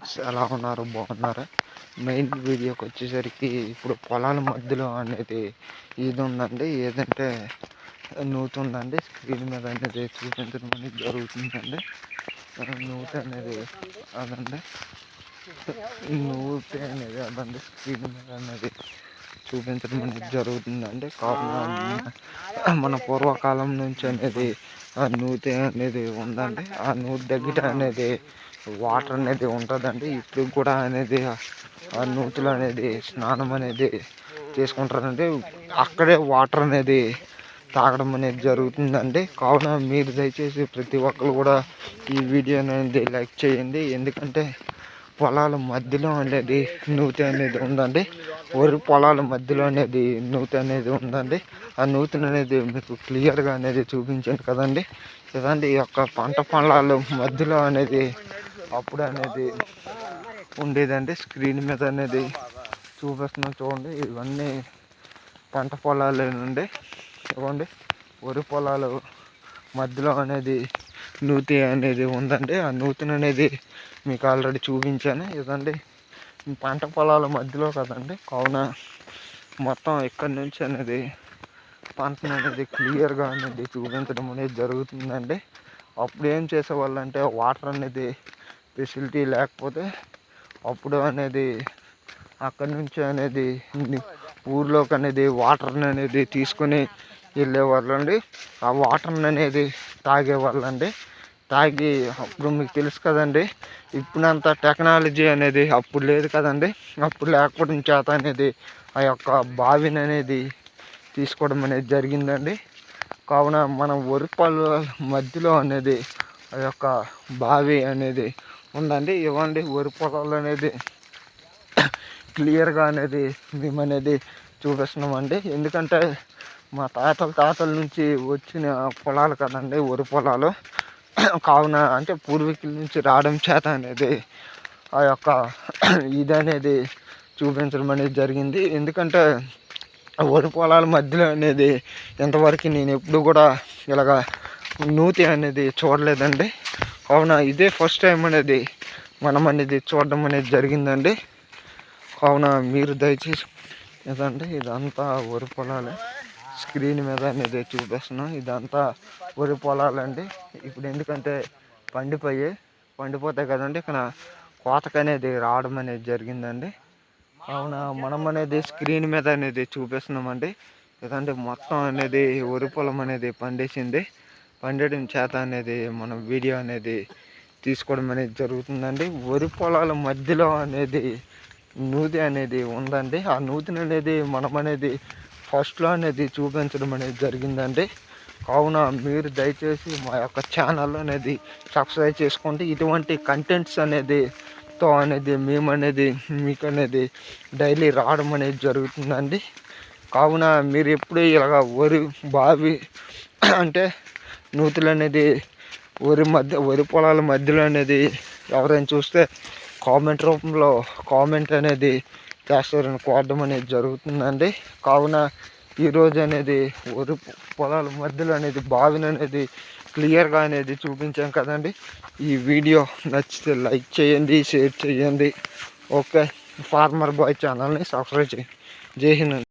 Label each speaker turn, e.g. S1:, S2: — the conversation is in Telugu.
S1: ఫ్రెండ్స్ ఎలా ఉన్నారు? బాగున్నారా? మెయిన్ వీడియోకి వచ్చేసరికి ఇప్పుడు పొలాల మధ్యలో అనేది ఇది ఉందండి. ఏదంటే నూతుందండి. స్క్రీన్ మీద అనేది చూపించడం అనేది జరుగుతుందండి. నూత అనేది అదండి. నూతి అనేది అదండి. స్క్రీన్ మీద అనేది చూపించడం అనేది జరుగుతుందండి. కావున మన పూర్వకాలం నుంచి అనేది ఆ నూతి అనేది ఉందండి. ఆ నూతి దగ్గర అనేది వాటర్ అనేది ఉంటుందండి. ఇప్పుడు కూడా అనేది ఆ నూతులు అనేది స్నానం అనేది చేసుకుంటారండి. అక్కడే వాటర్ అనేది తాగడం అనేది జరుగుతుందండి. కావున మీరు దయచేసి ప్రతి ఒక్కరు కూడా ఈ వీడియో అనేది లైక్ చేయండి. ఎందుకంటే పొలాల మధ్యలో అనేది నూతి అనేది ఉందండి. వరి పొలాల మధ్యలో అనేది నూతి అనేది ఉందండి. ఆ నూతిని అనేది మీకు క్లియర్గా అనేది చూపించాను కదండి. ఇదండి ఈ యొక్క పంట పొలాల మధ్యలో అనేది అప్పుడు అనేది ఉండేదండి స్క్రీన్ మీద అనేది చూపిస్తున్నాం చూడండి. ఇవన్నీ పంట పొలాలు నుండి చూడండి. వరి పొలాలు మధ్యలో అనేది నూతి అనేది ఉందండి. ఆ నూతిని అనేది మీకు ఆల్రెడీ చూపించాను. ఇదండి పంట పొలాల మధ్యలో కదండి. కావున మొత్తం ఇక్కడి నుంచి అనేది పంటను అనేది క్లియర్గా అనేది చూపించడం అనేది జరుగుతుందండి. అప్పుడు ఏం చేసేవాళ్ళు అంటే వాటర్ అనేది ఫెసిలిటీ లేకపోతే అప్పుడు అనేది అక్కడి నుంచి అనేది ఊర్లోకి అనేది వాటర్ని అనేది తీసుకొని వెళ్ళేవాళ్ళు అండి ఆ వాటర్ని అనేది తాగేవాళ్ళు అండి తాగి అప్పుడు మీకు తెలుసు కదండి ఇప్పుడంత టెక్నాలజీ అనేది అప్పుడు లేదు కదండి. అప్పుడు లేకపోవడం చేత అనేది ఆ యొక్క బావిని అనేది తీసుకోవడం అనేది జరిగిందండి. కావున మనం వరి మధ్యలో అనేది ఆ యొక్క బావి అనేది ఉందండి. ఇవ్వండి. వరి పొలాలు అనేది క్లియర్గా అనేది మేము అనేది చూపిస్తున్నామండి. ఎందుకంటే మా తాతల తాతల నుంచి వచ్చిన పొలాలు కదండి వరి పొలాలు. కావున అంటే పూర్వీకుల నుంచి రావడం చేత అనేది ఆ యొక్క ఇది అనేది చూపించడం అనేది జరిగింది. ఎందుకంటే వరి పొలాల మధ్యలో అనేది ఇంతవరకు నేను ఎప్పుడు కూడా ఇలాగ నూతి అనేది చూడలేదండి. కావున ఇదే ఫస్ట్ టైం అనేది మనం అనేది చూడడం అనేది జరిగిందండి. కావున మీరు దయచేసి ఏదంటే ఇదంతా వరి పొలాలే. స్క్రీన్ మీద అనేది చూపిస్తున్నాం ఇదంతా వరి పొలాలండి ఇప్పుడు ఎందుకంటే పండిపోయి పండిపోతాయి కదండి ఇక్కడ కోతకు అనేది రావడం అనేది జరిగిందండి. కావున మనం అనేది స్క్రీన్ మీద అనేది చూపిస్తున్నామండి. ఎందుకంటే మొత్తం అనేది వరి పొలం అనేది పండేసింది. పండడం చేత అనేది మనం వీడియో అనేది తీసుకోవడం అనేది జరుగుతుందండి. వరి పొలాల మధ్యలో అనేది నూతి అనేది ఉందండి. ఆ నూతిని అనేది మనం అనేది ఫస్ట్లో అనేది చూపించడం అనేది జరిగిందండి. కావున మీరు దయచేసి మా యొక్క ఛానల్ అనేది సబ్స్క్రైబ్ చేసుకుంటే ఇటువంటి కంటెంట్స్ అనేది తో అనేది మేమనేది మీకు అనేది డైలీ రావడం అనేది జరుగుతుందండి. కావున మీరు ఎప్పుడు ఇలాగ వరి బావి అంటే నూతులు అనేది వరి మధ్య వరి పొలాల మధ్యలో అనేది ఎవరైనా చూస్తే కామెంట్ రూపంలో కామెంట్ అనేది చేస్తారని కోరడం అనేది జరుగుతుందండి. కావున ఈరోజు అనేది వరి పొలాల మధ్యలో అనేది బావిని అనేది క్లియర్గా అనేది చూపించాం కదండి. ఈ వీడియో నచ్చితే లైక్ చేయండి షేర్ చేయండి. ఓకే ఫార్మర్ బాయ్ ఛానల్ని సబ్స్క్రైబ్ చేయండి. జై హింద్